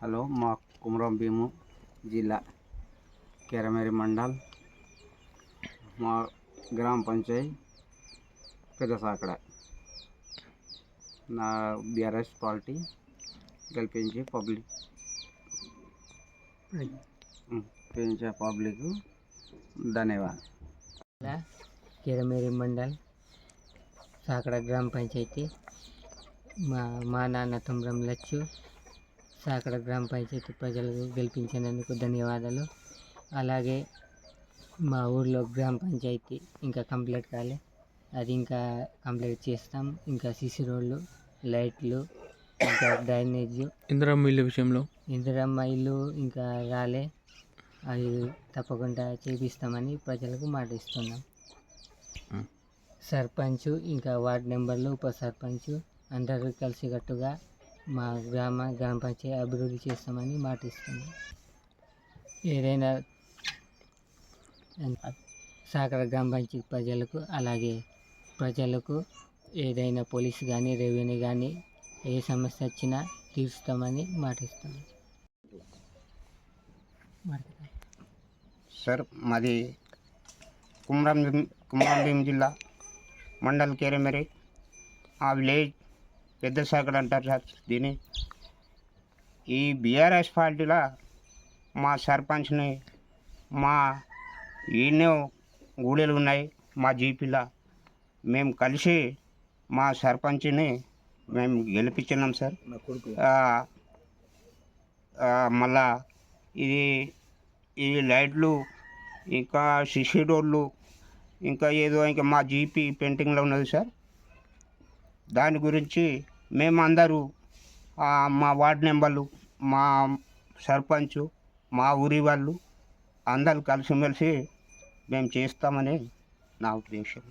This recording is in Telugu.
హలో మా కుమరం భీము జిల్లా కెరమేరి మండల్ మా గ్రామ పంచాయతీ పెద్ద సాకడ నా బీఆర్ఎస్ పార్టీ గెలిపించి పబ్లిక్. పెంచే పబ్లిక్ ధన్యవాదాలు. కిరమేరి మండల్ సాకడ గ్రామ పంచాయతీ. మా మా నాన్న తుమ్రం లచ్చు సాకడ గ్రామ పంచాయతీ ప్రజలకు గెలిపించినందుకు ధన్యవాదాలు. అలాగే మా ఊర్లో గ్రామ పంచాయతీ ఇంకా కంప్లీట్ కాలే. అది ఇంకా కంప్లీట్ చేస్తాం. ఇంకా సిసి రోడ్లు లైట్లు ఇంకా డ్రైనేజ్. ఇందిరమ్మ ఇల్లు విషయంలో? ఇందిరమ్మ ఇల్లు ఇంకా రాలే. అది తప్పకుండా చేపిస్తామని ప్రజలకు మాట ఇస్తున్నాం. సర్పంచ్ ఇంకా వార్డ్ మెంబర్లు ఉప సర్పంచ్ అందరూ కలిసికట్టుగా మా గ్రామ గ్రామ పంచాయతీ అభివృద్ధి చేస్తామని మాట ఇస్తుంది. ఏదైనా సాకర గ్రామ పంచాయతీ ప్రజలకు అలాగే ప్రజలకు ఏదైనా పోలీస్ కానీ రెవెన్యూ కానీ ఏ సమస్య వచ్చినా తీరుస్తామని మాటిస్తున్నాం సార్ మాది కుమరం భీం కుమరం భీం జిల్లా మండల్ కేరమెరి ఆ విలేజ్ పెద్ద సాగర్ అంటారు సార్ దీన్ని. ఈ బీఆర్ఎస్ పార్టీలో మా సర్పంచ్ని మా ఈయన గూడెలు ఉన్నాయి మా జీపీలో. మేము కలిసి మా సర్పంచ్ని మేము గెలిపించినాం సార్. మళ్ళా ఇది ఈ లైట్లు ఇంకా సిసి రోడ్లు ఇంకా ఏదో ఇంకా మా జీపీ పెయింటింగ్లో ఉన్నది సార్. దాని గురించి మేము అందరూ మా వార్డ్ మెంబర్లు మా సర్పంచ్ మా ఊరి వాళ్ళు అందరు కలిసిమెలిసి మేము చేస్తామని నా ఉద్దేశం.